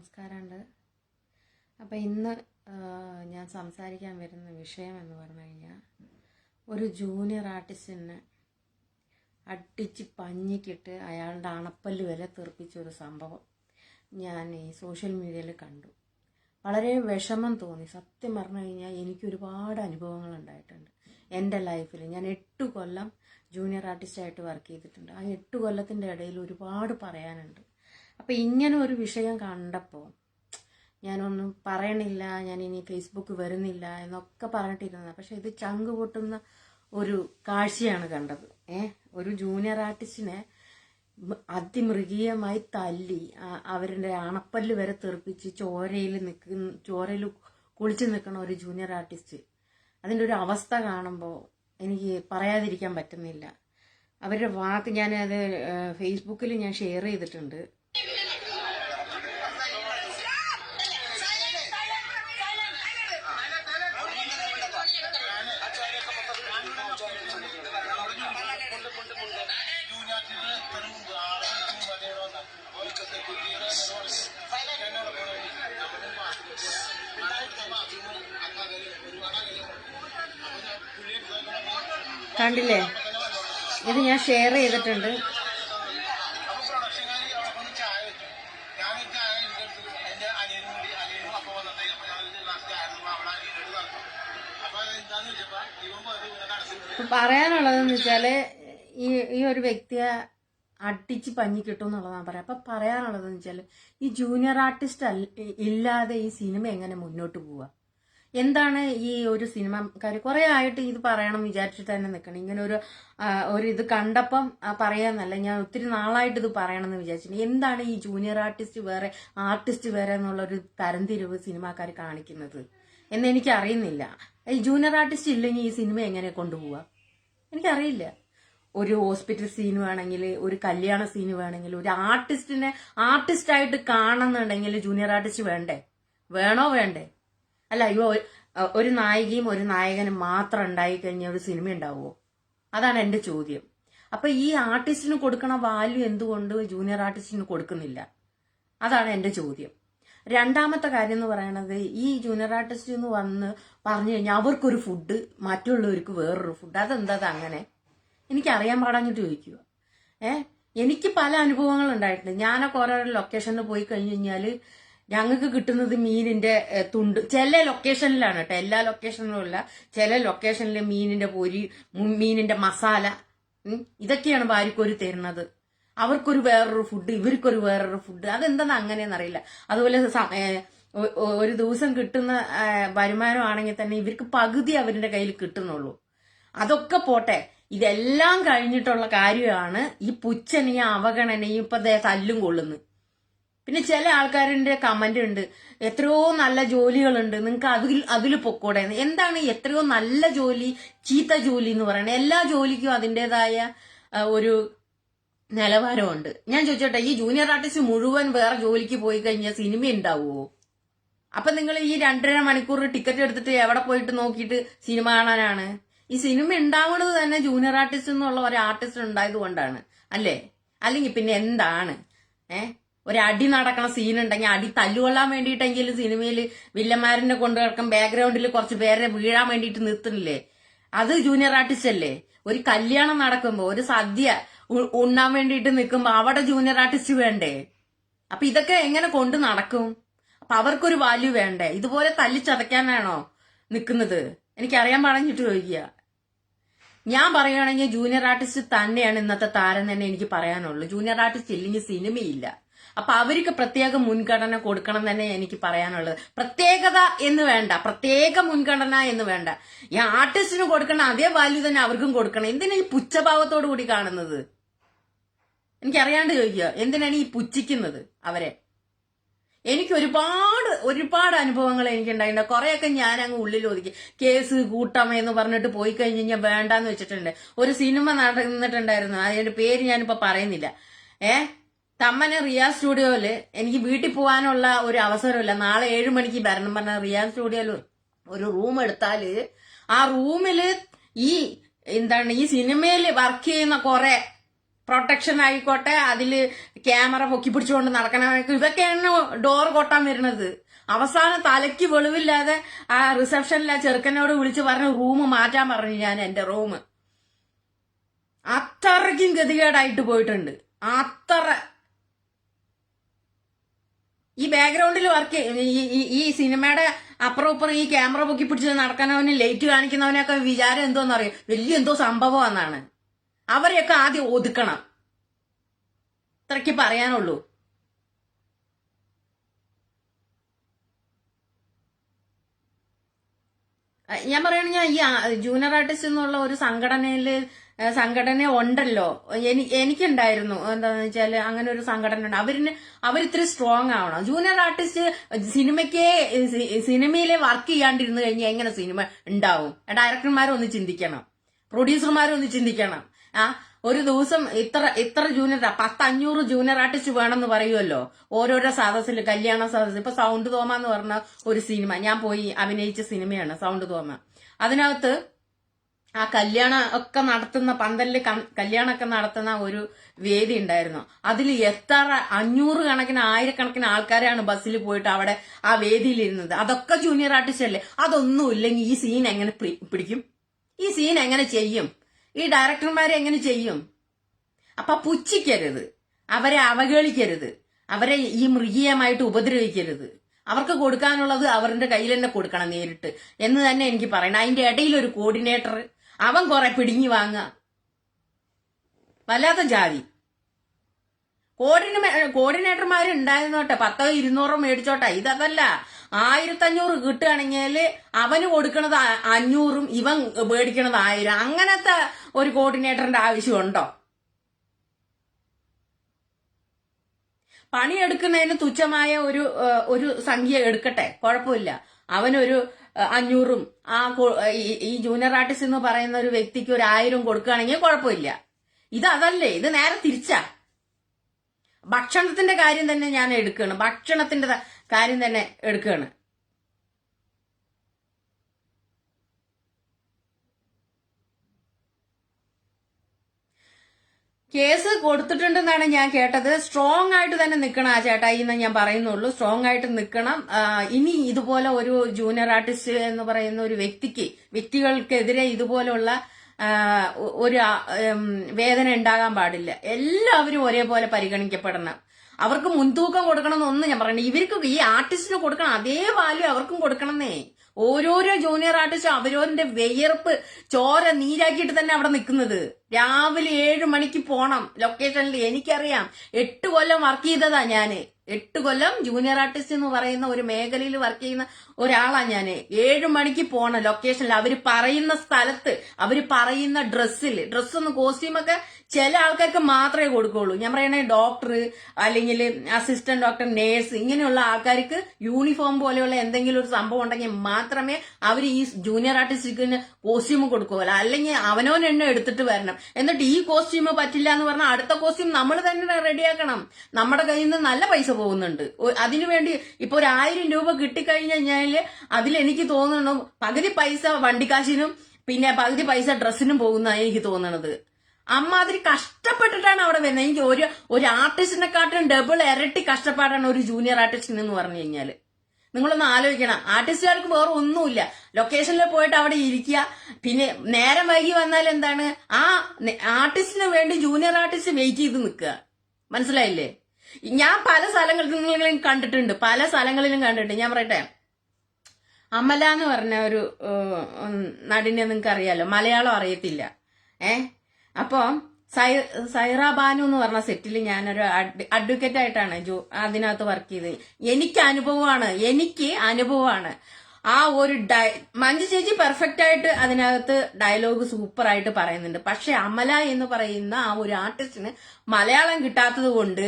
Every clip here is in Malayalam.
നമസ്കാരമുണ്ട്. അപ്പോൾ ഇന്ന് ഞാൻ സംസാരിക്കാൻ വരുന്ന വിഷയം എന്ന് പറഞ്ഞു കഴിഞ്ഞാൽ ഒരു ജൂനിയർ ആർട്ടിസ്റ്റിനെ അടിച്ച് പഞ്ഞിക്കിട്ട് അയാളുടെ അണപ്പല്ല് വില തെറിപ്പിച്ച ഒരു സംഭവം ഞാൻ ഈ സോഷ്യൽ മീഡിയയിൽ കണ്ടു. വളരെ വിഷമം തോന്നി. സത്യം പറഞ്ഞു കഴിഞ്ഞാൽ എനിക്ക് ഒരുപാട് അനുഭവങ്ങൾ ഉണ്ടായിട്ടുണ്ട് എന്റെ ലൈഫിൽ ഞാൻ എട്ട് കൊല്ലം ജൂനിയർ ആർട്ടിസ്റ്റായിട്ട് വർക്ക് ചെയ്തിട്ടുണ്ട്. ആ എട്ട് കൊല്ലത്തിന്റെ ഇടയിൽ ഒരുപാട് പറയാനുണ്ട്. അപ്പം ഇങ്ങനെ ഒരു വിഷയം കണ്ടപ്പോൾ ഞാനൊന്നും പറയണില്ല ഞാൻ ഇനി ഫേസ്ബുക്ക് വരുന്നില്ല എന്നൊക്കെ പറഞ്ഞിട്ടിരുന്നത്. പക്ഷെ ഇത് ചങ്ക് പൊട്ടുന്ന ഒരു കാഴ്ചയാണ് കണ്ടത്. ഏ ഒരു ജൂനിയർ ആർട്ടിസ്റ്റിനെ അതിമൃഗീയമായി തല്ലി അവരുടെ അണപ്പല്ല് വരെ തെറിപ്പിച്ച് ചോരയിൽ നിൽക്കുന്ന ചോരയിൽ കുളിച്ചു നിൽക്കണ ഒരു ജൂനിയർ ആർട്ടിസ്റ്റ് അതിന്റെ ഒരു അവസ്ഥ കാണുമ്പോൾ എനിക്ക് പറയാതിരിക്കാൻ പറ്റുന്നില്ല. അവരുടെ വാക്ക് ഞാനത് ഫേസ്ബുക്കിൽ ഞാൻ ഷെയർ ചെയ്തിട്ടുണ്ട്. കണ്ടില്ലേ? ഇത് ഞാൻ ഷെയർ ചെയ്തിട്ടുണ്ട്. പറയാനുള്ളതെന്ന് വെച്ചാൽ ഈ ഈ ഒരു വ്യക്തിയെ അടിച്ച് പഞ്ഞി കിട്ടും എന്നുള്ളതാണ് പറയാം അപ്പൊ പറയാനുള്ളതെന്ന് വെച്ചാൽ ഈ ജൂനിയർ ആർട്ടിസ്റ്റ് ഇല്ലാതെ ഈ സിനിമ എങ്ങനെ മുന്നോട്ട് പോവുക? എന്താണ് ഈ ഒരു സിനിമക്കാർ കുറെ ആയിട്ട് ഇത് പറയണം വിചാരിച്ചിട്ട് തന്നെ നിൽക്കണം ഇങ്ങനെ ഒരു ഒരു ഇത് കണ്ടപ്പം പറയാന്നല്ല ഞാൻ ഒത്തിരി നാളായിട്ട് ഇത് പറയണമെന്ന് വിചാരിച്ചിട്ടുണ്ട് എന്താണ് ഈ ജൂനിയർ ആർട്ടിസ്റ്റ് വേറെ ആർട്ടിസ്റ്റ് വേറെ എന്നുള്ള ഒരു തരംതിരിവ് സിനിമാക്കാർ കാണിക്കുന്നത്? എന്ന് എനിക്ക് അറിയുന്നില്ല ഈ ജൂനിയർ ആർട്ടിസ്റ്റ് ഇല്ലെങ്കിൽ ഈ സിനിമ എങ്ങനെ കൊണ്ടുപോവുക? എനിക്കറിയില്ല. ഒരു ഹോസ്പിറ്റൽ സീൻ വേണമെങ്കിൽ ഒരു കല്യാണ സീൻ വേണമെങ്കിൽ ഒരു ആർട്ടിസ്റ്റിനെ ആർട്ടിസ്റ്റായിട്ട് കാണുന്നുണ്ടെങ്കിൽ ജൂനിയർ ആർട്ടിസ്റ്റ് വേണ്ടേ? വേണോ വേണ്ടേ? അല്ല അയ്യോ ഒരു നായികയും ഒരു നായകനും മാത്രം ഉണ്ടായി കഴിഞ്ഞ ഒരു സിനിമ ഉണ്ടാവുമോ അതാണ് എന്റെ ചോദ്യം. അപ്പൊ ഈ ആർട്ടിസ്റ്റിന് കൊടുക്കണ വാല്യൂ എന്തുകൊണ്ട് ജൂനിയർ ആർട്ടിസ്റ്റിന് കൊടുക്കുന്നില്ല? അതാണ് എന്റെ ചോദ്യം. രണ്ടാമത്തെ കാര്യം എന്ന് പറയുന്നത് ഈ ജൂനിയർ ആർട്ടിസ്റ്റ് എന്ന് വന്ന് പറഞ്ഞു കഴിഞ്ഞാൽ അവർക്കൊരു ഫുഡ് മറ്റുള്ളവർക്ക് വേറൊരു ഫുഡ് അതെന്താ അത് അങ്ങനെ? എനിക്ക് അറിയാൻ പാടാഞ്ഞിട്ട് ചോദിക്കുക ഏ എനിക്ക് പല അനുഭവങ്ങൾ ഉണ്ടായിട്ടുണ്ട് ഞാനൊക്കെ ഓരോരോ ലൊക്കേഷനിൽ പോയി കഴിഞ്ഞു കഴിഞ്ഞാൽ ഞങ്ങൾക്ക് കിട്ടുന്നത് മീനിന്റെ തുണ്ട്. ചില ലൊക്കേഷനിലാണ് കേട്ടോ. എല്ലാ ലൊക്കേഷനിലും അല്ല ചില ലൊക്കേഷനിൽ മീനിന്റെ പൊരി മീനിന്റെ മസാല ഇതൊക്കെയാണ് ഭാര്യക്കൊരു തരുന്നത്. അവർക്കൊരു വേറൊരു ഫുഡ് ഇവർക്കൊരു വേറൊരു ഫുഡ് അതെന്താന്ന് അങ്ങനെയെന്ന് അറിയില്ല. അതുപോലെ ഒരു ദിവസം കിട്ടുന്ന വരുമാനമാണെങ്കിൽ തന്നെ ഇവർക്ക് പകുതി അവരുടെ കയ്യിൽ കിട്ടുന്നുള്ളൂ. അതൊക്കെ പോട്ടെ. ഇതെല്ലാം കഴിഞ്ഞിട്ടുള്ള കാര്യമാണ് ഈ പുച്ഛനെയും അവഗണനയും ഇപ്പൊ തല്ലും കൊള്ളുന്നു. പിന്നെ ചില ആൾക്കാരുടെ കമന്റ് ഉണ്ട് എത്രയോ നല്ല ജോലികളുണ്ട് നിങ്ങൾക്ക് അതിൽ അതിൽ പൊക്കോടെ എന്താണ് എത്രയോ നല്ല ജോലി ചീത്ത ജോലി എന്ന് പറയുന്നത്? എല്ലാ ജോലിക്കും അതിന്റെതായ ഒരു നിലവാരമുണ്ട്. ഞാൻ ചോദിച്ചോട്ടെ ഈ ജൂനിയർ ആർട്ടിസ്റ്റ് മുഴുവൻ വേറെ ജോലിക്ക് പോയി കഴിഞ്ഞാൽ സിനിമ ഉണ്ടാവുമോ അപ്പൊ നിങ്ങൾ ഈ രണ്ടര മണിക്കൂർ ടിക്കറ്റ് എടുത്തിട്ട് എവിടെ പോയിട്ട് നോക്കിയിട്ട് സിനിമ കാണാനാണ്? ഈ സിനിമ ഉണ്ടാവുന്നത് തന്നെ ജൂനിയർ ആർട്ടിസ്റ്റ് എന്നുള്ള ഒരു ആർട്ടിസ്റ്റ് ഉണ്ടായത് കൊണ്ടാണ്. അല്ലേ? അല്ലെങ്കിൽ പിന്നെ എന്താണ്? ഏ? ഒരു അടി നടക്കണ സീൻ ഉണ്ടെങ്കിൽ അടി തല്ലുകൊള്ളാൻ വേണ്ടിയിട്ടെങ്കിലും സിനിമയിൽ വില്ലന്മാരനെ കൊണ്ടു കിടക്കും ബാക്ക്ഗ്രൗണ്ടിൽ കുറച്ച് പേരെ വീഴാൻ വേണ്ടിയിട്ട് നിർത്തുന്നില്ലേ? അത് ജൂനിയർ ആർട്ടിസ്റ്റ് അല്ലേ? ഒരു കല്യാണം നടക്കുമ്പോ ഒരു സദ്യ ഉണ്ണാൻ വേണ്ടിയിട്ട് നിൽക്കുമ്പോ അവിടെ ജൂനിയർ ആർട്ടിസ്റ്റ് വേണ്ടേ? അപ്പൊ ഇതൊക്കെ എങ്ങനെ കൊണ്ട് നടക്കും? അപ്പൊ അവർക്കൊരു വാല്യൂ വേണ്ടേ? ഇതുപോലെ തല്ലിച്ചതയ്ക്കാനാണോ നിൽക്കുന്നത്? എനിക്കറിയാൻ പറഞ്ഞിട്ട് ചോദിക്കുക. ഞാൻ പറയുകയാണെങ്കിൽ ജൂനിയർ ആർട്ടിസ്റ്റ് തന്നെയാണ് ഇന്നത്തെ താരം തന്നെ എനിക്ക് പറയാനുള്ളൂ. ജൂനിയർ ആർട്ടിസ്റ്റ് ഇല്ലെങ്കിൽ സിനിമയില്ല. അപ്പൊ അവർക്ക് പ്രത്യേക മുൻഗണന കൊടുക്കണം തന്നെ എനിക്ക് പറയാനുള്ളത്. പ്രത്യേകത എന്ന് വേണ്ട. പ്രത്യേക മുൻഗണന എന്ന് വേണ്ട. ഈ ആർട്ടിസ്റ്റിന് കൊടുക്കണം അതേ വാല്യൂ തന്നെ അവർക്കും കൊടുക്കണം. എന്തിനാണ് ഈ പുച്ഛഭാവത്തോടു കൂടി കാണുന്നത്? എനിക്കറിയാണ്ട് ചോദിക്കുക. എന്തിനാണ് ഈ പുച്ഛിക്കുന്നത് അവരെ? എനിക്ക് ഒരുപാട് ഒരുപാട് അനുഭവങ്ങൾ എനിക്ക് ഉണ്ടായിട്ടുണ്ട് കുറെയൊക്കെ ഞാൻ അങ്ങ് ഉള്ളിൽ ഒതുക്കി. കേസ് കൂട്ടം എന്ന് പറഞ്ഞിട്ട് പോയി കഴിഞ്ഞ് കഴിഞ്ഞാൽ വേണ്ടാന്ന് വെച്ചിട്ടുണ്ട്. ഒരു സിനിമ നടന്നിട്ടുണ്ടായിരുന്നു. അതിന്റെ പേര് ഞാനിപ്പോ പറയുന്നില്ല. ഏ? തമ്മനെ റിയാ സ്റ്റുഡിയോയിൽ എനിക്ക് വീട്ടിൽ പോകാനുള്ള ഒരു അവസരമില്ല. നാളെ ഏഴു മണിക്ക് വരണം പറഞ്ഞ റിയാ സ്റ്റുഡിയോയിൽ ഒരു റൂം എടുത്താൽ ആ റൂമിൽ ഈ എന്താണ് ഈ സിനിമയിൽ വർക്ക് ചെയ്യുന്ന കുറെ പ്രൊട്ടക്ഷൻ ആയിക്കോട്ടെ അതിൽ ക്യാമറ പൊക്കി പിടിച്ചുകൊണ്ട് നടക്കണമായിരിക്കും. ഇതൊക്കെയാണ് ഡോർ കൊട്ടാൻ വരുന്നത്. അവസാനം തലയ്ക്ക് വെളിവില്ലാതെ ആ റിസപ്ഷനിൽ ആ ചെറുക്കനോട് വിളിച്ച് പറഞ്ഞ് റൂം മാറ്റാൻ പറഞ്ഞു ഞാൻ എന്റെ റൂം അത്രയ്ക്കും ഗതികേടായിട്ട് പോയിട്ടുണ്ട്. അത്ര. ഈ ബാക്ക്ഗ്രൗണ്ടിൽ വർക്ക് ഈ സിനിമയുടെ അപ്പുറം ഇപ്പുറം ഈ ക്യാമറ പൊക്കി പിടിച്ച് നടക്കുന്നവന് ലൈറ്റ് കാണിക്കുന്നവനൊക്കെ വിചാരം എന്തോന്നറിയോ? വലിയ എന്തോ സംഭവമാണെന്നാണ്. അവരെയൊക്കെ ആദ്യം ഒതുക്കണം. അത്രയ്ക്ക് പറയാനുള്ളൂ. ഞാൻ പറയണെങ്കിൽ ഈ ജൂനിയർ ആർട്ടിസ്റ്റ് എന്നുള്ള ഒരു സംഘടനയിൽ സംഘടന ഉണ്ടല്ലോ. എനി എനിക്കുണ്ടായിരുന്നു. എന്താന്ന് വെച്ചാൽ അങ്ങനെ ഒരു സംഘടന ഉണ്ട്. അവരിന് അവരിത്തിരി സ്ട്രോങ് ആവണം. ജൂനിയർ ആർട്ടിസ്റ്റ് സിനിമയ്ക്ക് സിനിമയിലെ വർക്ക് ചെയ്യാണ്ടിരുന്നു കഴിഞ്ഞാൽ എങ്ങനെ സിനിമ ഉണ്ടാവും? ഡയറക്ടർമാരൊന്ന് ചിന്തിക്കണം. പ്രൊഡ്യൂസർമാരൊന്ന് ചിന്തിക്കണം. ആ ഒരു ദിവസം ഇത്ര ഇത്ര ജൂനിയർ പത്ത് അഞ്ഞൂറ് ജൂനിയർ ആർട്ടിസ്റ്റ് വേണമെന്ന് പറയുമല്ലോ ഓരോരോ സദസ്സിൽ കല്യാണ സദസ്സിൽ ഇപ്പൊ സൗണ്ട് തോമ എന്ന് പറഞ്ഞ ഒരു സിനിമ. ഞാൻ പോയി അഭിനയിച്ച സിനിമയാണ് സൗണ്ട് തോമ. അതിനകത്ത് ആ കല്യാണം ഒക്കെ നടത്തുന്ന പന്തലിൽ കല്യാണമൊക്കെ നടത്തുന്ന ഒരു വേദി ഉണ്ടായിരുന്നു. അതിൽ എത്ര അഞ്ഞൂറ് കണക്കിന് ആയിരക്കണക്കിന് ആൾക്കാരാണ് ബസ്സിൽ പോയിട്ട് അവിടെ ആ വേദിയിൽ ഇരുന്നത് അതൊക്കെ ജൂനിയർ ആർട്ടിസ്റ്റ് അല്ലേ? അതൊന്നും ഇല്ലെങ്കിൽ ഈ സീൻ എങ്ങനെ പിടിക്കും? ഈ സീൻ എങ്ങനെ ചെയ്യും? ഈ ഡയറക്ടർമാരെ എങ്ങനെ ചെയ്യും? അപ്പൊ പുച്ഛിക്കരുത്. അവരെ അവഗണിക്കരുത് അവരെ ഈ മൃഗീയമായിട്ട് ഉപദ്രവിക്കരുത്. അവർക്ക് കൊടുക്കാനുള്ളത് അവരുടെ കയ്യിൽ തന്നെ കൊടുക്കണം നേരിട്ട് എന്ന് തന്നെ എനിക്ക് പറയണം. അതിന്റെ ഇടയിൽ ഒരു കോർഡിനേറ്റർ അവൻ കുറെ പിടിഞ്ഞു വാങ്ങുക. വല്ലാത്ത ജാതി. കോർഡിനേ കോർഡിനേറ്റർമാർ ഉണ്ടായിരുന്നോട്ടെ? പത്തോ ഇരുന്നൂറോ മേടിച്ചോട്ടെ? ഇതല്ല ആയിരത്തഞ്ഞൂറ് കിട്ടുകയാണെങ്കിൽ അവന് കൊടുക്കണത് അഞ്ഞൂറും ഇവൻ മേടിക്കണത് ആയിരം. അങ്ങനത്തെ ഒരു കോർഡിനേറ്ററിന്റെ ആവശ്യമുണ്ടോ? പണിയെടുക്കുന്നതിന് തുച്ഛമായ ഒരു ഒരു സംഖ്യ എടുക്കട്ടെ? കുഴപ്പമില്ല. അവനൊരു അഞ്ഞൂറും ആ ഈ- ജൂനിയർ ആർട്ടിസ്റ്റ് എന്ന് പറയുന്ന ഒരു വ്യക്തിക്ക് ഒരു ആയിരം കൊടുക്കുകയാണെങ്കിൽ കുഴപ്പമില്ല. ഇത് അതല്ലേ? ഇത് നേരെ തിരിച്ചാ. ഭക്ഷണത്തിന്റെ കാര്യം തന്നെ ഞാൻ എടുക്കുകയാണ്. ഭക്ഷണത്തിന്റെ കാര്യം തന്നെ എടുക്കുകയാണ് കേസ് കൊടുത്തിട്ടുണ്ടെന്നാണ് ഞാൻ കേട്ടത്. സ്ട്രോങ് ആയിട്ട് തന്നെ നിൽക്കണം ആ ചേട്ടാ എന്ന് ഞാൻ പറയുന്നുള്ളൂ. സ്ട്രോങ് ആയിട്ട് നിൽക്കണം ഇനി ഇതുപോലെ ഒരു ജൂനിയർ ആർട്ടിസ്റ്റ് എന്ന് പറയുന്ന ഒരു വ്യക്തിക്ക് വ്യക്തികൾക്കെതിരെ ഇതുപോലുള്ള ഒരു വേദന ഉണ്ടാകാൻ പാടില്ല. എല്ലാവരും ഒരേപോലെ പരിഗണിക്കപ്പെടണം. അവർക്ക് മുൻതൂക്കം കൊടുക്കണം എന്നൊന്നും ഞാൻ പറയണേ ഇവർക്ക് ഈ ആർട്ടിസ്റ്റിന് കൊടുക്കണം. അതേ വാല്യൂ അവർക്കും കൊടുക്കണമെന്നേ. ഓരോരോ ജൂനിയർ ആർട്ടിസ്റ്റും അവരോരിന്റെ വിയർപ്പ് ചോര നീരാക്കിയിട്ട് തന്നെ അവിടെ നിൽക്കുന്നത്. രാവിലെ ഏഴ് മണിക്ക് പോണം. ലൊക്കേഷനിൽ എനിക്കറിയാം. എട്ട് കൊല്ലം വർക്ക് ചെയ്തതാ ഞാൻ. എട്ട് കൊല്ലം ജൂനിയർ ആർട്ടിസ്റ്റ് എന്ന് പറയുന്ന ഒരു മേഖലയിൽ വർക്ക് ചെയ്യുന്ന ഒരാളാ ഞാൻ. ഏഴ് മണിക്ക് പോണം ലൊക്കേഷനിൽ അവർ പറയുന്ന സ്ഥലത്ത് അവർ പറയുന്ന ഡ്രസ്സിൽ ഡ്രസ്സൊന്നും കോസ്റ്റ്യൂമൊക്കെ ചില ആൾക്കാർക്ക് മാത്രമേ കൊടുക്കുള്ളൂ. ഞാൻ പറയണേ ഡോക്ടർ അല്ലെങ്കിൽ അസിസ്റ്റന്റ് ഡോക്ടർ നേഴ്സ് ഇങ്ങനെയുള്ള ആൾക്കാർക്ക് യൂണിഫോം പോലെയുള്ള എന്തെങ്കിലും ഒരു സംഭവം ഉണ്ടെങ്കിൽ മാത്രമേ അവർ ഈ ജൂനിയർ ആർട്ടിസ്റ്റിന് കോസ്റ്റ്യൂം കൊടുക്കുകയുള്ളൂ. അല്ലെങ്കിൽ അവനവൻ എണ്ണം എടുത്തിട്ട് വരണം. എന്നിട്ട് ഈ കോസ്റ്റ്യൂം പറ്റില്ല എന്ന് പറഞ്ഞാൽ അടുത്ത കോസ്റ്റ്യൂം നമ്മൾ തന്നെ റെഡിയാക്കണം. നമ്മുടെ കയ്യിൽ നിന്ന് നല്ല പൈസ പോകുന്നുണ്ട്. അതിനുവേണ്ടി ഇപ്പൊ ഒരു ആയിരം രൂപ കിട്ടിക്കഴിഞ്ഞു കഴിഞ്ഞാൽ അതിൽ എനിക്ക് തോന്നണം പകുതി പൈസ വണ്ടിക്കാശിനും പിന്നെ പകുതി പൈസ ഡ്രസ്സിനും പോകുന്നതാണ് എനിക്ക് തോന്നണത്. അമ്മാതിരി കഷ്ടപ്പെട്ടിട്ടാണ് അവിടെ വരുന്നത്. എനിക്ക് ഒരു ഒരു ആർട്ടിസ്റ്റിനെക്കാട്ടും ഡബിൾ ഇരട്ടി കഷ്ടപ്പാടാണ് ഒരു ജൂനിയർ ആർട്ടിസ്റ്റിന് എന്ന് പറഞ്ഞു കഴിഞ്ഞാൽ. നിങ്ങളൊന്ന് ആലോചിക്കണം. ആർട്ടിസ്റ്റുകാർക്ക് വേറെ ഒന്നുമില്ല. ലൊക്കേഷനിൽ പോയിട്ട് അവിടെ ഇരിക്കുക. പിന്നെ നേരം വൈകി വന്നാൽ എന്താണ്? ആ ആർട്ടിസ്റ്റിന് വേണ്ടി ജൂനിയർ ആർട്ടിസ്റ്റ് വെയിറ്റ് ചെയ്ത് നിൽക്കുക. മനസ്സിലായില്ലേ? ഞാൻ പല സ്ഥലങ്ങളിലും കണ്ടിട്ടുണ്ട്. പല സ്ഥലങ്ങളിലും കണ്ടിട്ടുണ്ട്. ഞാൻ പറയട്ടെ. അമല എന്ന് പറഞ്ഞ ഒരു നടിനെ നിങ്ങൾക്ക് അറിയാലോ മലയാളം അറിയത്തില്ല. ഏ അപ്പൊ സൈ സൈറ ബാനു എന്ന് പറഞ്ഞ സെറ്റിൽ ഞാനൊരു അഡ്വക്കേറ്റ് ആയിട്ടാണ് ജോ അതിനകത്ത് വർക്ക് ചെയ്തത്. എനിക്ക് അനുഭവമാണ് എനിക്ക് അനുഭവമാണ്. ആ ഒരു ഡയ മഞ്ജു ചേച്ചി പെർഫെക്റ്റ് ആയിട്ട് അതിനകത്ത് ഡയലോഗ് സൂപ്പർ ആയിട്ട് പറയുന്നുണ്ട്. പക്ഷെ അമല എന്ന് പറയുന്ന ആ ഒരു ആർട്ടിസ്റ്റിന് മലയാളം കിട്ടാത്തത് കൊണ്ട്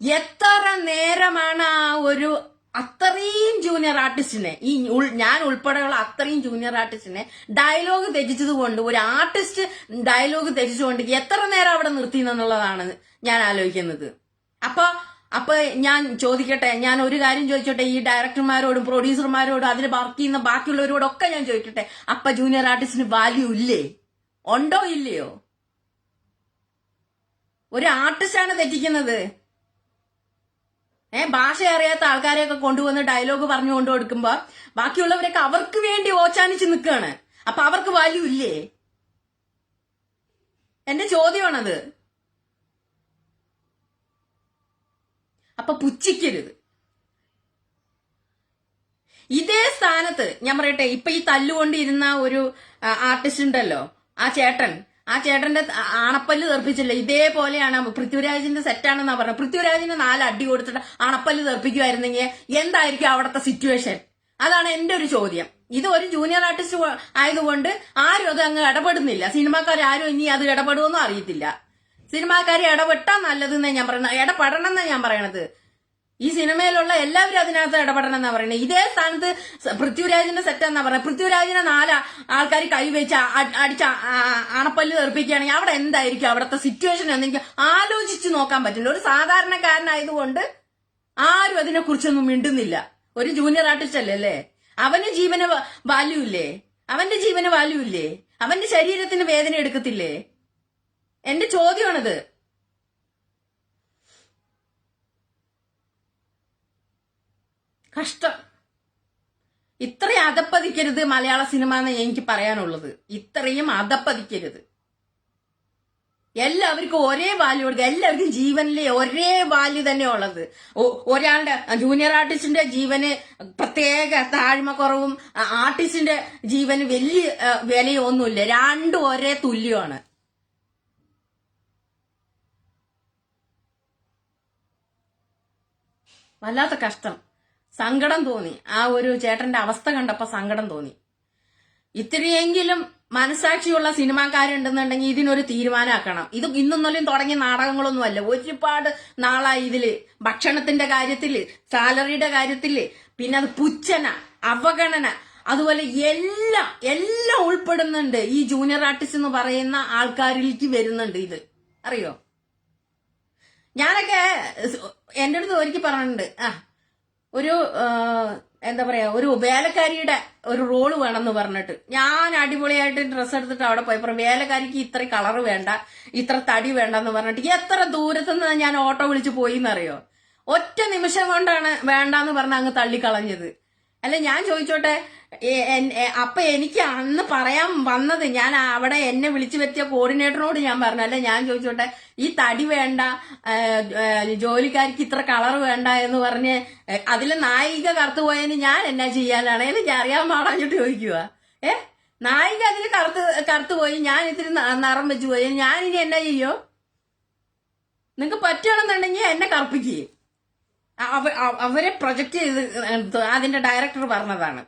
എത്ര നേരമാണ് ആ ഒരു അത്രയും ജൂനിയർ ആർട്ടിസ്റ്റിനെ ഈ ഞാൻ ഉൾപ്പെടെയുള്ള അത്രയും ജൂനിയർ ആർട്ടിസ്റ്റിനെ ഡയലോഗ് തെറ്റിച്ചത് കൊണ്ട് ഒരു ആർട്ടിസ്റ്റ് ഡയലോഗ് തെറ്റിച്ചുകൊണ്ട് എത്ര നേരം അവിടെ നിർത്തി എന്നുള്ളതാണ് ഞാൻ ആലോചിക്കുന്നത്. അപ്പൊ അപ്പൊ ഞാൻ ചോദിക്കട്ടെ ഞാൻ ഒരു കാര്യം ചോദിച്ചോട്ടെ ഈ ഡയറക്ടർമാരോടും പ്രൊഡ്യൂസർമാരോടും അതിൽ വർക്ക് ചെയ്യുന്ന ബാക്കിയുള്ളവരോടൊക്കെ ഞാൻ ചോദിക്കട്ടെ അപ്പൊ ജൂനിയർ ആർട്ടിസ്റ്റിന് വാല്യൂ ഇല്ലേ? ഉണ്ടോ ഇല്ലയോ? ഒരു ആർട്ടിസ്റ്റാണ് തെറ്റിക്കുന്നത്. ഏ ഭാഷ അറിയാത്ത ആൾക്കാരെയൊക്കെ കൊണ്ടുവന്ന് ഡയലോഗ് പറഞ്ഞു കൊണ്ടു കൊടുക്കുമ്പോ ബാക്കിയുള്ളവരൊക്കെ അവർക്ക് വേണ്ടി ഓച്ചാനിച്ച് നിൽക്കുകയാണ്. അപ്പൊ അവർക്ക് വാല്യൂ ഇല്ലേ? എന്റെ ചോദ്യമാണത്. അപ്പൊ പുച്ഛിക്കരുത്. ഇതേ സ്ഥാനത്ത് ഞാൻ പറയട്ടെ ഇപ്പൊ ഈ തല്ലുകൊണ്ടിരുന്ന ഒരു ആർട്ടിസ്റ്റ് ഉണ്ടല്ലോ ആ ചേട്ടൻ ആ ചേട്ടന്റെ ആണപ്പല്ല് തെറിപ്പിച്ചില്ല? ഇതേപോലെയാണ് പൃഥ്വിരാജിന്റെ സെറ്റാണെന്നാ പറഞ്ഞത്. പൃഥ്വിരാജിന് നാല് അടി കൊടുത്തിട്ട് ആണപ്പല്ല് തെറിപ്പിക്കുമായിരുന്നെങ്കിൽ എന്തായിരിക്കും അവിടുത്തെ സിറ്റുവേഷൻ അതാണ് എന്റെ ഒരു ചോദ്യം. ഇത് ഒരു ജൂനിയർ ആർട്ടിസ്റ്റ് ആയതുകൊണ്ട് ആരും അത് അങ്ങ് ഇടപെടുന്നില്ല. സിനിമാക്കാർ ആരും ഇനി അത് ഇടപെടുമെന്നും അറിയത്തില്ല. സിനിമാക്കാരെ ഇടപെട്ടാ നല്ലതെന്നേ ഞാൻ പറയുന്നത്. ഇടപെടണം എന്നാ ഞാൻ പറയണത്. ഈ സിനിമയിലുള്ള എല്ലാവരും അതിനകത്ത് ഇടപെടണം എന്നാ പറയുന്നത്. ഇതേ സ്ഥാനത്ത് പൃഥ്വിരാജിന്റെ സെറ്റ് എന്നാ പറയുന്നത്. പൃഥ്വിരാജിനെ നാല് ആൾക്കാർ കൈവച്ച് അടിച്ച അണപ്പല്ല് തെറിപ്പിക്കുകയാണെങ്കിൽ അവിടെ എന്തായിരിക്കും? അവിടുത്തെ സിറ്റുവേഷൻ എന്ന് എനിക്ക് ആലോചിച്ച് നോക്കാൻ പറ്റില്ല. ഒരു സാധാരണക്കാരനായതുകൊണ്ട് ആരും അതിനെ കുറിച്ചൊന്നും മിണ്ടുന്നില്ല. ഒരു ജൂനിയർ ആർട്ടിസ്റ്റ് അല്ലേ അല്ലേ അവന് ജീവന് വാല്യൂ ഇല്ലേ? അവന്റെ ജീവന് വാല്യൂ ഇല്ലേ? അവന്റെ ശരീരത്തിന് വേദന എടുക്കത്തില്ലേ? എന്റെ ചോദ്യമാണിത്. കഷ്ടം. ഇത്രയും അതപ്പതിക്കരുത് മലയാള സിനിമ എന്ന് എനിക്ക് പറയാനുള്ളത്. ഇത്രയും അതപ്പതിക്കരുത് എല്ലാവർക്കും ഒരേ വാല്യൂ കൊടുക്കുക. എല്ലാവർക്കും ജീവനിലെ ഒരേ വാല്യൂ തന്നെ ഉള്ളത്. ഒരാളുടെ ജൂനിയർ ആർട്ടിസ്റ്റിന്റെ ജീവന് പ്രത്യേക താഴ്മ കുറവും ആർട്ടിസ്റ്റിന്റെ ജീവന് വലിയ വിലയൊന്നുമില്ല. രണ്ടും ഒരേ തുല്യമാണ്. വല്ലാത്ത കഷ്ടം. സങ്കടം തോന്നി. ആ ഒരു ചേട്ടന്റെ അവസ്ഥ കണ്ടപ്പോ സങ്കടം തോന്നി. ഇത്രയെങ്കിലും മനസാക്ഷിയുള്ള സിനിമാക്കാരുണ്ടെന്നുണ്ടെങ്കിൽ ഇതിനൊരു തീരുമാനമാക്കണം. ഇത് ഇന്നൊന്നും തുടങ്ങിയ നാടകങ്ങളൊന്നുമല്ല ഒരുപാട് നാളായി ഇതിൽ ഭക്ഷണത്തിന്റെ കാര്യത്തിൽ സാലറിയുടെ കാര്യത്തിൽ പിന്നെ അത് പുച്ഛന അവഗണന അതുപോലെ എല്ലാം എല്ലാം ഉൾപ്പെടുന്നുണ്ട്. ഈ ജൂനിയർ ആർട്ടിസ്റ്റ് എന്ന് പറയുന്ന ആൾക്കാരിലേക്ക് വരുന്നുണ്ട് ഇത്. അറിയോ? ഞാനൊക്കെ എന്റെ അടുത്ത് ഒരിക്കൽ പറഞ്ഞിട്ടുണ്ട്. ആ ഒരു എന്താ പറയാ ഒരു വേലക്കാരിയുടെ ഒരു റോൾ വേണമെന്ന് പറഞ്ഞിട്ട്. ഞാൻ അടിപൊളിയായിട്ട് ഡ്രസ്സ് എടുത്തിട്ട് അവിടെ പോയപ്പോൾ വേലക്കാരിക്ക് ഇത്ര കളർ വേണ്ട ഇത്ര തടി വേണ്ടെന്ന് പറഞ്ഞിട്ട് എത്ര ദൂരത്തുനിന്ന് ഞാൻ ഓട്ടോ വിളിച്ച് പോയി എന്നറിയോ ഒറ്റ നിമിഷം കൊണ്ടാണ് വേണ്ടാന്ന് പറഞ്ഞ് അങ്ങ് തള്ളിക്കളഞ്ഞത്. അല്ല ഞാൻ ചോദിച്ചോട്ടെ അപ്പൊ എനിക്ക് അന്ന് പറയാൻ വന്നത് ഞാൻ അവിടെ എന്നെ വിളിച്ചു വരുത്തിയ കോർഡിനേറ്ററോട് ഞാൻ പറഞ്ഞു. അല്ല ഞാൻ ചോദിച്ചോട്ടെ ഈ തടി വേണ്ട ജോലിക്കാർക്ക് ഇത്ര കളർ വേണ്ട എന്ന് പറഞ്ഞ് അതിൽ നായിക കറുത്തു പോയതിന് ഞാൻ എന്നാ ചെയ്യാനാണ്? എനിക്ക് അറിയാൻ പാടാഞ്ഞിട്ട് ചോദിക്കുക ഏ നായിക അതിൽ കറുത്ത് കറുത്തു പോയി ഞാൻ ഇത്തിരി നിറം വെച്ച് പോയി. ഞാൻ ഇനി എന്നാ ചെയ്യോ? നിങ്ങക്ക് പറ്റുകയാണെന്നുണ്ടെങ്കിൽ എന്നെ കറുപ്പിക്കുക അവ- അവ- അവരെ പ്രൊജക്ട് ചെയ്ത് അതിന്റെ ഡയറക്ടർ പറഞ്ഞതാണ്.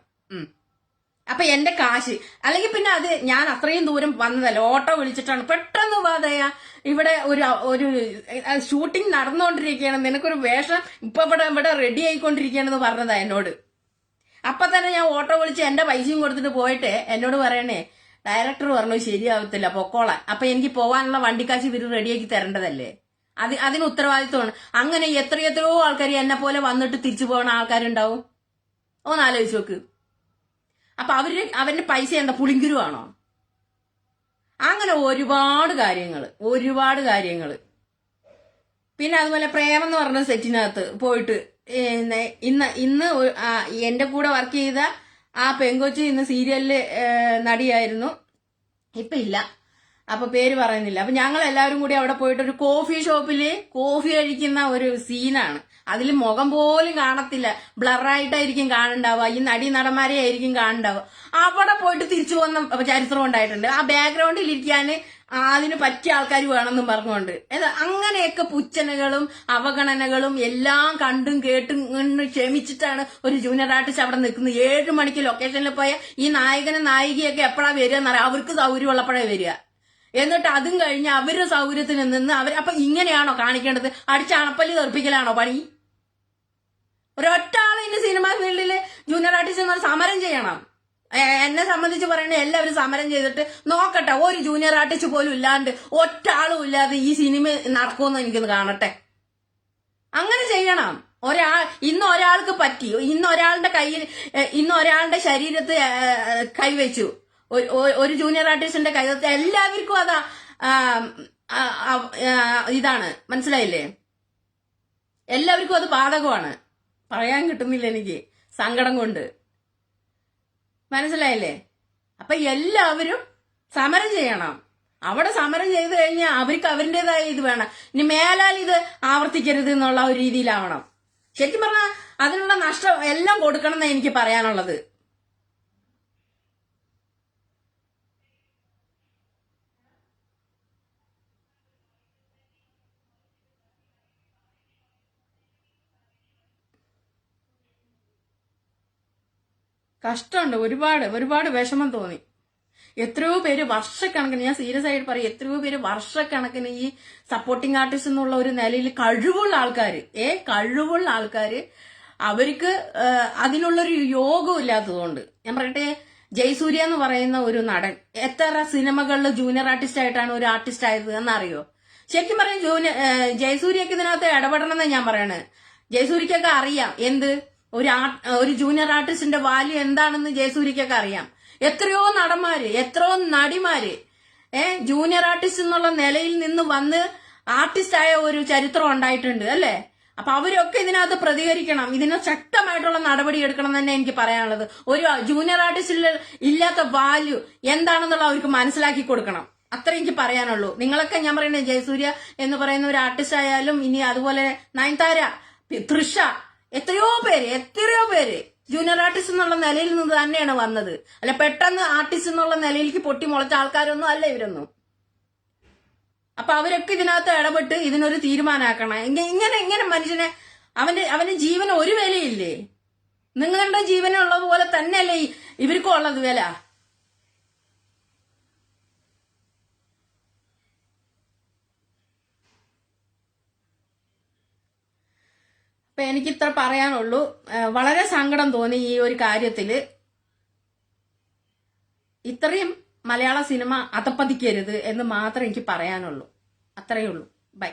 അപ്പൊ എന്റെ കാശ് അല്ലെങ്കിൽ പിന്നെ അത് ഞാൻ അത്രയും ദൂരം വന്നതല്ല ഓട്ടോ വിളിച്ചിട്ടാണ്. പെട്ടെന്ന് വാതയ ഇവിടെ ഒരു ഒരു ഷൂട്ടിംഗ് നടന്നുകൊണ്ടിരിക്കുകയാണ് നിനക്കൊരു വേഷം ഇപ്പൊ ഇവിടെ ഇവിടെ റെഡി ആയിക്കൊണ്ടിരിക്കുകയാണെന്ന് പറഞ്ഞതാ എന്നോട്. അപ്പൊ തന്നെ ഞാൻ ഓട്ടോ വിളിച്ച് എന്റെ പൈസയും കൊടുത്തിട്ട് പോയിട്ട് എന്നോട് പറയണേ ഡയറക്ടർ പറഞ്ഞു ശരിയാവത്തില്ല പൊക്കോളാൻ. അപ്പൊ എനിക്ക് പോവാനുള്ള വണ്ടിക്കാശ് ഇവർ റെഡിയാക്കി തരേണ്ടതല്ലേ? അത് അതിന് ഉത്തരവാദിത്വമാണ്. അങ്ങനെ എത്രയെത്രയോ ആൾക്കാർ എന്നെ പോലെ വന്നിട്ട് തിരിച്ചു പോകുന്ന ആൾക്കാരുണ്ടാവും. ഒന്ന് ആലോചിച്ച് നോക്ക്. അപ്പൊ അവർ അവന്റെ പൈസ എന്താ പുളിങ്കുരുവാണോ അങ്ങനെ ഒരുപാട് കാര്യങ്ങൾ ഒരുപാട് കാര്യങ്ങൾ പിന്നെ അതുപോലെ പ്രേമം എന്ന് പറഞ്ഞ സെറ്റിനകത്ത് പോയിട്ട് ഇന്ന് ഇന്ന് എന്റെ കൂടെ വർക്ക് ചെയ്ത ആ പെങ്കൊച്ച് ഇന്ന് സീരിയലിൽ നടിയായിരുന്നു. ഇപ്പൊ ഇല്ല. അപ്പൊ പേര് പറയുന്നില്ല. അപ്പൊ ഞങ്ങൾ എല്ലാവരും കൂടി അവിടെ പോയിട്ട് ഒരു കോഫി ഷോപ്പിൽ കോഫി കഴിക്കുന്ന ഒരു സീനാണ് അതിൽ മുഖം പോലും കാണത്തില്ല. ബ്ലറായിട്ടായിരിക്കും കാണുണ്ടാവുക. ഈ നടി നടന്മാരെ ആയിരിക്കും കാണുണ്ടാവുക. അവിടെ പോയിട്ട് തിരിച്ചു വന്ന ചരിത്രം ഉണ്ടായിട്ടുണ്ട്. ആ ബാക്ക്ഗ്രൗണ്ടിൽ ഇരിക്കാൻ അതിന് പറ്റിയ ആൾക്കാർ വേണമെന്നും പറഞ്ഞുകൊണ്ട്. അങ്ങനെയൊക്കെ പുച്ഛനകളും അവഗണനകളും എല്ലാം കണ്ടും കേട്ടും ക്ഷമിച്ചിട്ടാണ് ഒരു ജൂനിയർ ആർട്ടിസ്റ്റ് അവിടെ നിൽക്കുന്നത്. ഏഴ് മണിക്ക് ലൊക്കേഷനിൽ പോയ ഈ നായകനും നായികയൊക്കെ എപ്പോഴാണ് വരിക എന്നറിയാം. അവർക്ക് സൗകര്യമുള്ളപ്പോഴേ വരിക. എന്നിട്ട് അതും കഴിഞ്ഞ് അവരുടെ സൗകര്യത്തിന് നിന്ന് അവർ അപ്പൊ ഇങ്ങനെയാണോ കാണിക്കേണ്ടത്? അടിച്ച അണപ്പല്ലി തെറിപ്പിക്കലാണോ പണി? ഒരൊറ്റ ആൾ ഇന്ന് സിനിമാ ഫീൽഡിൽ ജൂനിയർ ആർട്ടിസ്റ്റ് എന്ന് സമരം ചെയ്യണം. എന്നെ സംബന്ധിച്ച് പറയണ എല്ലാവരും സമരം ചെയ്തിട്ട് നോക്കട്ടെ ഒരു ജൂനിയർ ആർട്ടിസ്റ്റ് പോലും ഇല്ലാണ്ട് ഒറ്റ ആളും ഇല്ലാതെ ഈ സിനിമ നടക്കുമെന്ന് എനിക്കൊന്ന് കാണട്ടെ. അങ്ങനെ ചെയ്യണം. ഒരാൾ ഇന്ന് ഒരാൾക്ക് പറ്റി. ഇന്ന് ഒരാളുടെ കയ്യിൽ ഇന്ന് ഒരാളുടെ ശരീരത്ത് കൈവച്ചു ഒരു- ജൂനിയർ ആർട്ടിസ്റ്റിന്റെ കൈവച്ച് എല്ലാവർക്കും അതാ ഇതാണ്. മനസ്സിലായില്ലേ? എല്ലാവർക്കും അത് ബാധകമാണ്. പറയാൻ കിട്ടുന്നില്ല എനിക്ക് സങ്കടം കൊണ്ട്. മനസ്സിലായില്ലേ? അപ്പൊ എല്ലാവരും സമരം ചെയ്യണം. അവിടെ സമരം ചെയ്തു കഴിഞ്ഞാൽ അവർക്ക് അവരുടേതായ ഇത് വേണം. ഇനി മേലാൽ ഇത് ആവർത്തിക്കരുത് എന്നുള്ള ഒരു രീതിയിലാവണം. ശരിക്കും പറഞ്ഞാൽ അതിനുള്ള നഷ്ടം എല്ലാം കൊടുക്കണം എന്നാണ് എനിക്ക് പറയാനുള്ളത്. കഷ്ടമുണ്ട്. ഒരുപാട് ഒരുപാട് വിഷമം തോന്നി. എത്രയോ പേര് വർഷക്കണക്കിന് ഞാൻ സീരിയസ് ആയിട്ട് പറയും എത്രയോ പേര് വർഷക്കണക്കിന് ഈ സപ്പോർട്ടിംഗ് ആർട്ടിസ്റ്റ് എന്നുള്ള ഒരു നിലയിൽ കഴിവുള്ള ആൾക്കാർ ഏ കഴിവുള്ള ആൾക്കാർ അവർക്ക് അതിനുള്ളൊരു യോഗം ഇല്ലാത്തതുകൊണ്ട്. ഞാൻ പറയട്ടെ ജയസൂര്യ എന്ന് പറയുന്ന ഒരു നടൻ എത്ര സിനിമകളിൽ ജൂനിയർ ആർട്ടിസ്റ്റ് ആയിട്ടാണ് ഒരു ആർട്ടിസ്റ്റ് ആയത് എന്നറിയോ? ശരിക്കും പറയാൻ ജൂനിയർ ജയസൂര്യക്ക് ഇതിനകത്ത് ഇടപെടണം എന്നാണ് ഞാൻ പറയണേ. ജയസൂര്യക്കൊക്കെ അറിയാം. എന്ത്? ഒരു ഒരു ജൂനിയർ ആർട്ടിസ്റ്റിന്റെ വാല്യൂ എന്താണെന്ന് ജയസൂര്യക്കൊക്കെ അറിയാം. എത്രയോ നടന്മാര് എത്രയോ നടിമാര് ഏ ജൂനിയർ ആർട്ടിസ്റ്റ് എന്നുള്ള നിലയിൽ നിന്ന് വന്ന് ആർട്ടിസ്റ്റായ ഒരു ചരിത്രം ഉണ്ടായിട്ടുണ്ട് അല്ലേ? അപ്പൊ അവരൊക്കെ ഇതിനകത്ത് പ്രതികരിക്കണം. ഇതിന് ശക്തമായിട്ടുള്ള നടപടി എടുക്കണം തന്നെ എനിക്ക് പറയാനുള്ളത്. ഒരു ജൂനിയർ ആർട്ടിസ്റ്റിൽ ഇല്ലാത്ത വാല്യൂ എന്താണെന്നുള്ള അവർക്ക് മനസ്സിലാക്കി കൊടുക്കണം. അത്ര എനിക്ക് പറയാനുള്ളൂ. നിങ്ങളൊക്കെ ഞാൻ പറയുന്നത് ജയസൂര്യ എന്ന് പറയുന്ന ഒരു ആർട്ടിസ്റ്റ് ആയാലും ഇനി അതുപോലെ നയൻതാര തൃഷ എത്രയോ പേര് എത്രയോ പേര് ജൂനിയർ ആർട്ടിസ്റ്റ് എന്നുള്ള നിലയിൽ നിന്ന് തന്നെയാണ് വന്നത്. അല്ല പെട്ടെന്ന് ആർട്ടിസ്റ്റ് എന്നുള്ള നിലയിലേക്ക് പൊട്ടി മുളച്ച ആൾക്കാരൊന്നും അല്ല ഇവരൊന്നും. അപ്പൊ അവരൊക്കെ ഇതിനകത്ത് ഇടപെട്ട് ഇതിനൊരു തീരുമാനമാക്കണം ഇങ്ങ- ഇങ്ങനെ ഇങ്ങനെ മനുഷ്യനെ അവന്റെ അവന്റെ ജീവൻ ഒരു വിലയില്ലേ? നിങ്ങളുടെ ജീവനുള്ളത് പോലെ തന്നെയല്ലേ ഇവർക്കും ഉള്ളത് വില? അപ്പൊ എനിക്ക് ഇത്ര പറയാനുള്ളൂ വളരെ സങ്കടം തോന്നി ഈ ഒരു കാര്യത്തിൽ ഇത്രയും മലയാള സിനിമ അതപ്പതിക്കരുത് എന്ന് മാത്രം എനിക്ക് പറയാനുള്ളൂ. അത്രയേ ഉള്ളൂ. ബൈ.